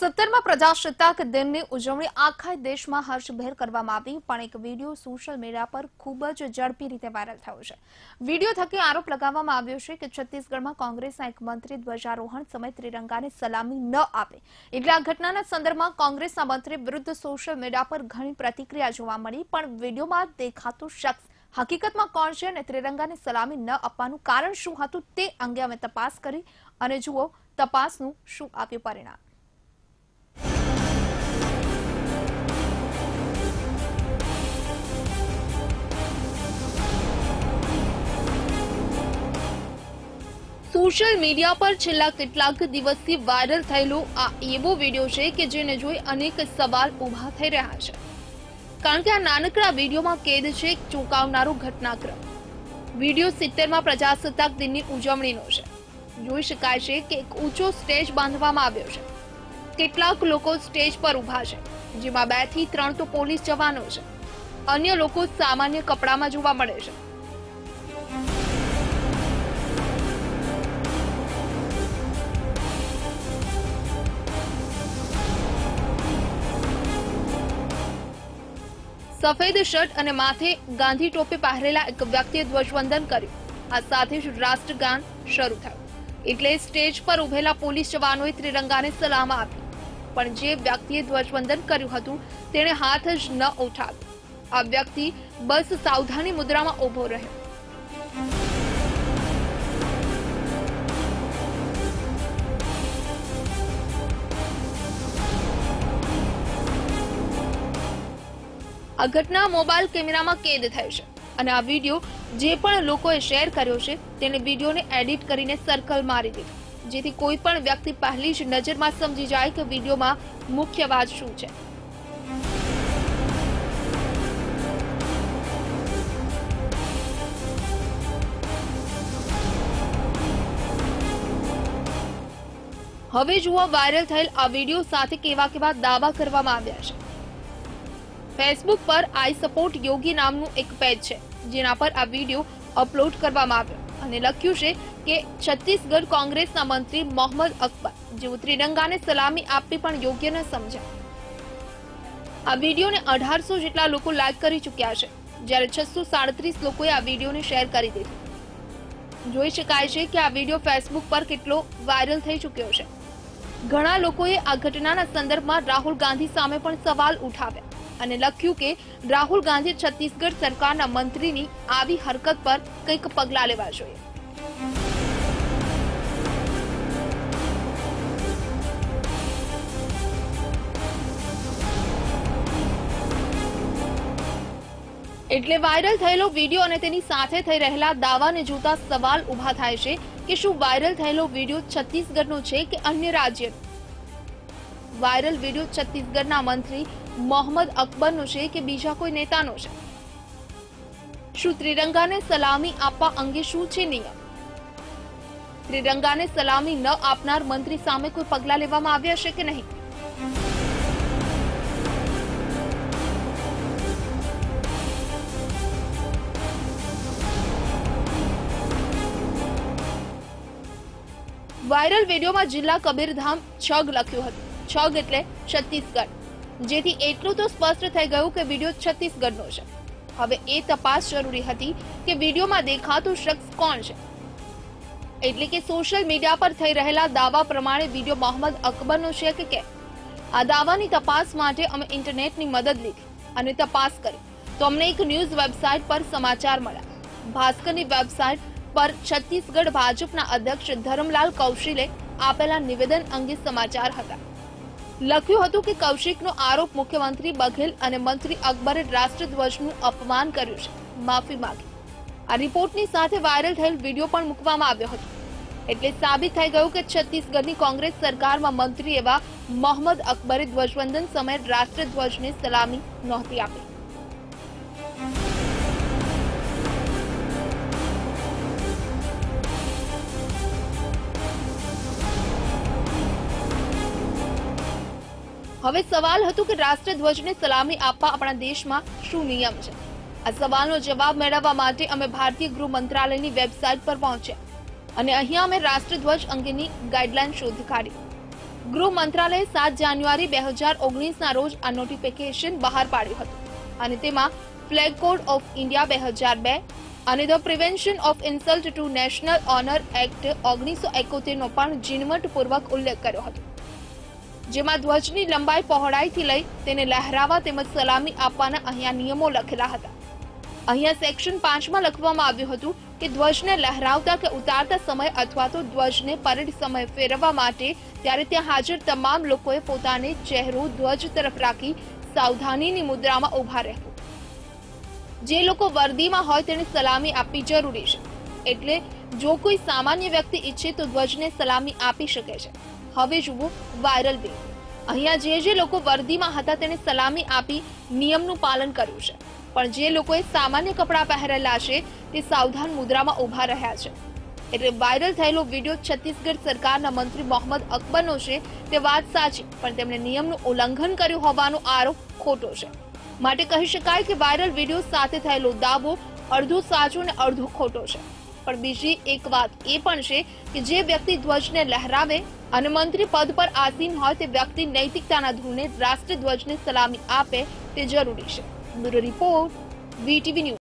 સત્તરમાં પ્રજાસત્તાક દિનની ઉજવણી આખા દેશમાં હર્ષભેર કરવામાં આવી, પણ એક વીડિયો સોશિયલ મીડિયા પર ખૂબ જ ઝડપી રીતે વાયરલ થયો છે. વીડિયો થકી આરોપ લગાવવામાં આવ્યો છે કે છત્તીસગઢમાં કોંગ્રેસના એક મંત્રી ધ્વજારોહણ સમય ત્રિરંગાને સલામી ન આપે. એટલે આ ઘટનાના સંદર્ભમાં કોંગ્રેસના મંત્રી વિરુદ્ધ સોશિયલ મીડિયા પર ઘણી પ્રતિક્રિયા જોવા મળી, પણ વિડીયોમાં દેખાતો શખ્સ હકીકતમાં કોણ છે અને ત્રિરંગાને સલામી ન આપવાનું કારણ શું હતું તે અંગે અમે તપાસ કરી અને જુઓ તપાસનું શું આપ્યું પરિણામ. સોશિયલ મીડિયા પર છેલ્લા કેટલાક દિવસથી વાયરલ થયેલો આ એવો વીડિયો છે કે જેને જોઈ અનેક સવાલ ઊભા થઈ રહ્યા છે. કારણ કે આ નાનકડા વિડીયોમાં કેદ છે ચોંકાવનારો ઘટનાક્રમ. વીડિયો સિત્તેરમાં પ્રજાસત્તાક દિનની ઉજવણીનો છે. જોઈ શકાય છે કે એક ઊંચો સ્ટેજ બાંધવામાં આવ્યો છે. કેટલાક લોકો સ્ટેજ પર ઊભા છે, જેમાં બેથી ત્રણ તો પોલીસ જવાનો છે. અન્ય લોકો સામાન્ય કપડામાં જોવા મળે છે. સફેદ શર્ટ અને માથે ગાંધી ટોપી પહેરેલા એક વ્યક્તિએ ધ્વજવંદન કર્યું. આ સાથે જ રાષ્ટ્રગાન શરૂ થયું. એટલે સ્ટેજ પર ઉભેલા પોલીસ જવાનોએ ત્રિરંગાને સલામ આપી. પણ જે વ્યક્તિએ ધ્વજવંદન કર્યું હતું, તેણે હાથ જ ન ઉઠાવ્યો. આ વ્યક્તિ બસ સાવધાની મુદ્રામાં ઊભો રહ્યો. આ ઘટના મોબાઈલ કેમેરામાં કેદ થઈ છે. અને આ વીડિયો જે પણ લોકોએ શેર કર્યો છે, તેને વિડીયોને એડિટ કરીને સર્કલ મારી દીધો. જેથી કોઈ પણ વ્યક્તિ પહેલી જ નજરમાં સમજી જાય કે વિડીયોમાં મુખ્ય વાત શું છે. હવે જુઓ વાયરલ થયેલ આ વીડિયો સાથે કેવા કેવા દાવા કરવામાં આવ્યા છે. ફેસબુક પર આઈ સપોર્ટ યોગી નામનું એક પેજ છે, જેના પર આ વીડિયો અપલોડ કરવામાં આવ્યો. અને લખ્યું છે કે છત્તીસગઢ કોંગ્રેસના મંત્રી મોહમ્મદ અકબર, જેઓ ત્રિરંગાને સલામી આપવી પણ યોગ્ય ન સમજ્યા. આ વિડીયોને અઢારસો જેટલા લોકો લાઈક કરી ચૂક્યા છે, જ્યારે છસો સાડત્રીસ લોકોએ આ વિડીયોને શેર કરી દીધો. જોઈ શકાય છે કે આ વીડિયો ફેસબુક પર કેટલો વાયરલ થઈ ચૂક્યો છે. ઘણા લોકોએ આ ઘટનાના સંદર્ભમાં રાહુલ ગાંધી સામે પણ સવાલ ઉઠાવ્યા. અને લખ્યું કે રાહુલ ગાંધી છત્તીસગઢ સરકારના મંત્રીની આવી હરકત પર કંઈક પગલાં લેવા જોઈએ. એટલે વાયરલ થયેલો વીડિયો અને તેની સાથે થઈ રહેલા દાવાને જોતા સવાલ ઊભા થાય છે કે શું વાયરલ થયેલો વીડિયો છત્તીસગઢનો છે કે અન્ય રાજ્યનો? વાયરલ વીડિયો છત્તીસગઢના મંત્રી મોહમ્મદ અકબરનો છે કે બીજા કોઈ નેતાનો છે? શું ત્રિરંગાને સલામી આપવા અંગે શું છે નિયમ? ત્રિરંગાને સલામી ન આપનાર મંત્રી સામે કોઈ પગલાં લેવામાં આવ્યા છે કે નહીં? વાયરલ વિડીયોમાં જિલ્લા કબીરધામ છગ લખ્યું હતું. છગ એટલે છત્તીસગઢ. જેથી એટલું તો સ્પષ્ટ થઈ ગયું કે વીડિયો છત્તીસગઢનો છે. હવે એ તપાસ જરૂરી હતી કે વિડીયોમાં દેખાતો શખ્સ કોણ છે. એટલે કે સોશિયલ મીડિયા પર થઈ રહેલા દાવા પ્રમાણે વીડિયો મોહમ્મદ અકબરનો છે કે કેમ? આ દાવાની તપાસ માટે અમે ઇન્ટરનેટની મદદ લીધી અને તપાસ કરી. તો અમને એક ન્યૂઝ વેબસાઇટ પર સમાચાર મળ્યા. ભાસ્કરની વેબસાઇટ પર છત્તીસગઢ ભાજપના અધ્યક્ષ ધરમલાલ કૌશિલે આપેલા નિવેદન અંગે સમાચાર હતા. લખ્યું હતું કે કૌશિકનો આરોપ મુખ્યમંત્રી બઘેલ અને મંત્રી અકબરે રાષ્ટ્રધ્વજનું અપમાન કર્યું છે. માફી માંગી. આ રિપોર્ટની સાથે વાયરલ થયેલ વીડિયો પણ મૂકવામાં આવ્યો હતો. એટલે સાબિત થઈ ગયું કે છત્તીસગઢની કોંગ્રેસ સરકારમાં મંત્રી એવા મોહમ્મદ અકબરે ધ્વજવંદન સમયે રાષ્ટ્રધ્વજને સલામી નહોતી આપી. હવે સવાલ હતો કે રાષ્ટ્રધ્વજને સલામી આપવા આપણા દેશમાં શું નિયમ છે? આ સવાલનો જવાબ મેળવવા માટે અમે ભારતીય ગૃહ મંત્રાલયની વેબસાઇટ પર પહોંચ્યા અને અહીંયા અમે રાષ્ટ્રધ્વજ અંગેની ગાઈડલાઈન શોધી કાઢી. ગૃહ મંત્રાલયે સાત જાન્યુઆરી બે હજાર ઓગણીસના રોજ આ નોટિફિકેશન બહાર પાડ્યું હતું અને તેમાં ફ્લેગ કોડ ઓફ ઇન્ડિયા બે હજાર બે અને the prevention of insult to national honour act ઓગણીસો એકોતેરનો પણ ઝીણવટપૂર્વક ઉલ્લેખ કર્યો હતો. જેમાં ધ્વજની લંબાઈ પહોળાઈથી લઈ તેને લહેરાવા તેમજ સલામી આપવાના અહીંયા નિયમો લખેલા હતા. અહીંયા સેક્શન પાંચમાં લખવામાં આવ્યું હતું કે ધ્વજને લહેરાવતા કે ઉતારતા સમય અથવા તો ધ્વજને પરેડ સમય ફેરવવા માટે ત્યારે ત્યાં હાજર તમામ લોકોએ પોતાને ચહેરો ધ્વજ તરફ રાખી સાવધાનીની મુદ્રામાં ઊભા રહેવું. જે લોકો વર્દીમાં હોય તેને સલામી આપવી જરૂરી છે. એટલે જો કોઈ સામાન્ય વ્યક્તિ ઈચ્છે તો ધ્વજને સલામી આપી શકે છે. હવે જુઓ વાયરલ વીડિયો અહીંયા જે જે લોકો વર્દીમાં હતા તેને સલામી આપી નિયમનું પાલન કર્યું છે. પણ જે લોકોએ સામાન્ય કપડાં પહેરેલા છે, તે સાવધાન મુદ્રામાં ઊભા રહ્યા છે. એટલે વાયરલ થયેલો વીડિયો છત્તીસગઢ સરકારના મંત્રી મોહમ્મદ અકબરનો છે, તે વાત સાચી, પણ તેમણે નિયમનું ઉલ્લંઘન કર્યું હોવાનો આરોપ ખોટો છે. માટે કહી શકાય કે વાયરલ વીડિયો સાથે થયેલો દાવો અડધો સાચો અને અડધો ખોટો છે. પણ બીજી એક વાત એ પણ છે કે જે વ્યક્તિ ધ્વજને લહેરાવે અને મંત્રી પદ પર આસીન હોય તે વ્યક્તિ નૈતિકતાના ધૂળને રાષ્ટ્ર ધ્વજને સલામી આપે તે જરૂરી છે. Bureau report VTV news.